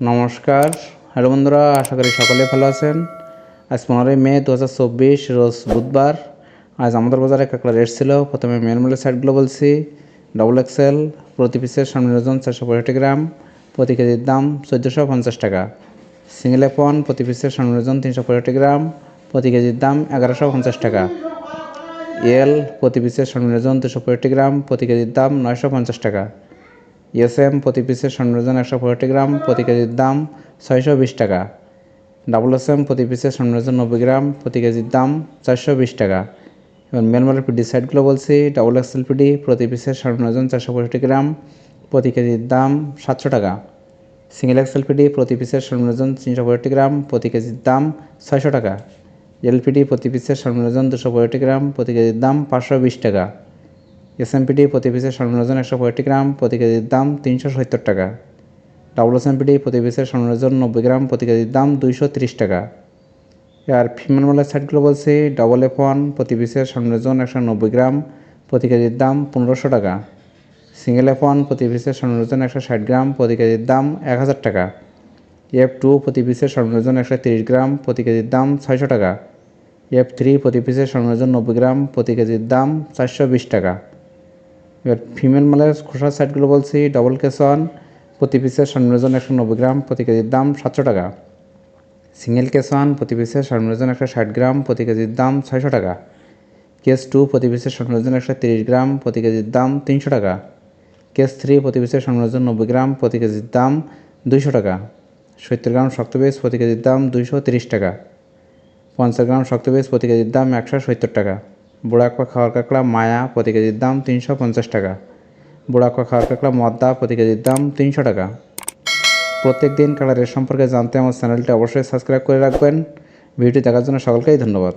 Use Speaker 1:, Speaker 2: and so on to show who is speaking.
Speaker 1: নমস্কার। হ্যালো বন্ধুরা, আশা করি সকলে ভালো আছেন। আজ পনেরোই মে দু হাজার চব্বিশ, রোজ বুধবার। আজ আমাদের বাজারে কাঁকড়া রেট ছিল, প্রথমে মেলমেলের সাইডগুলো বলছি। ডবল এক্সেল প্রতি পিসের সামনের ওজন চারশো পঁয়ষট্টি গ্রাম, প্রতি কেজির দাম চোদ্দোশো পঞ্চাশ টাকা। সিঙ্গেল এফ ওয়ান প্রতি পিসের সামনের ওজন তিনশো পঁয়ষট্টি গ্রাম, প্রতি কেজির দাম এগারোশো পঞ্চাশ টাকা। এল প্রতি পিসের সামনের ওজন দুশো পঁয়ষট্টি গ্রাম, প্রতি কেজির দাম নয়শো পঞ্চাশ টাকা। এসএম প্রতি পিসের স্বর্ণজন একশো পঁয়ষট্টি গ্রাম, প্রতি কেজির দাম ছয়শো বিশ টাকা। ডাবল এসএম প্রতি পিসের স্বর্ণজন নব্বই গ্রাম, প্রতি কেজির দাম চারশো বিশ টাকা। এবার মেলমালের পিডি সাইডগুলো বলছি ডাবল এক্সেল পিডি প্রতি পিসের স্বর্ণজন চারশো পঁয়ষট্টি গ্রাম, প্রতি কেজির দাম সাতশো টাকা। সিঙ্গেল এক্সেল পিডি প্রতি পিসের স্বর্ণজন তিনশো পঁয়ষট্টি গ্রাম, প্রতি কেজির দাম ছয়শো টাকা। এলপিডি প্রতি পিসের স্বর্ণজন দুশো পঁয়ষট্টি গ্রাম, প্রতি কেজির দাম পাঁচশো বিশ টাকা। এসএমপিডি প্রতি পিসের স্বর্ণরোজন একশো পঁয়ষট্টি গ্রাম প্রতি কেজির দাম তিনশো সত্তর টাকা। ডাবল এসএমপিডি প্রতি পিসের স্বর্ণরোজন নব্বই গ্রাম প্রতি কেজির দাম দুইশো তিরিশ টাকা। আর ফিমেল মালের সাইডগুলো বলছি, ডবল এফ ওয়ান প্রতি পিসের স্বর্ণরোজন একশো নব্বই গ্রাম প্রতি কেজির দাম পনেরোশো টাকা। সিঙ্গেল এফ ওয়ান প্রতি পিসের স্বর্ণরোজন একশো ষাট গ্রাম প্রতি কেজির দাম এক হাজার টাকা। এফ টু প্রতি পিসের স্বর্ণরোজন একশো তিরিশ গ্রাম প্রতি কেজির দাম ছয়শো টাকা। এফ থ্রি প্রতি পিসের স্বর্ণরোজন নব্বই গ্রাম প্রতি কেজির দাম চারশো বিশ টাকা। এবার ফিমেল মালের খোসার সাইডগুলো বলছি ডবল কেস ওয়ান প্রতি পিসের স্বর্ণরোজন একশো নব্বই গ্রাম, প্রতি কেজির দাম সাতশো টাকা। সিঙ্গেল কেস ওয়ান প্রতি পিসের স্বর্ণরোজন একশো ষাট গ্রাম, প্রতি কেজির দাম ছয়শো টাকা। কেস টু প্রতি পিসের স্বর্ণরোজন একশো তিরিশ গ্রাম, প্রতি কেজির দাম তিনশো টাকা। কেস থ্রি প্রতি পিসের স্বর্ণরোজন নব্বই গ্রাম, প্রতি কেজির দাম দুইশো টাকা। সত্তর গ্রাম শক্ত বেস প্রতি কেজির দাম দুইশো তিরিশ টাকা। পঞ্চাশ গ্রাম শক্ত বেস প্রতি কেজির দাম একশো সত্তর টাকা। বুড়াকুয়া খাওয়ার কাঁকড়া, মায়া, প্রতি কেজির দাম তিনশো পঞ্চাশ টাকা। বুড়াকুয়া খাওয়ার কাঁকড়া, মদ্দা, প্রতি কেজির দাম তিনশো টাকা। প্রত্যেক দিন কালারের সম্পর্কে জানতে আমার চ্যানেলটি অবশ্যই সাবস্ক্রাইব করে রাখবেন। ভিডিওটি দেখার জন্য সকলকেই ধন্যবাদ।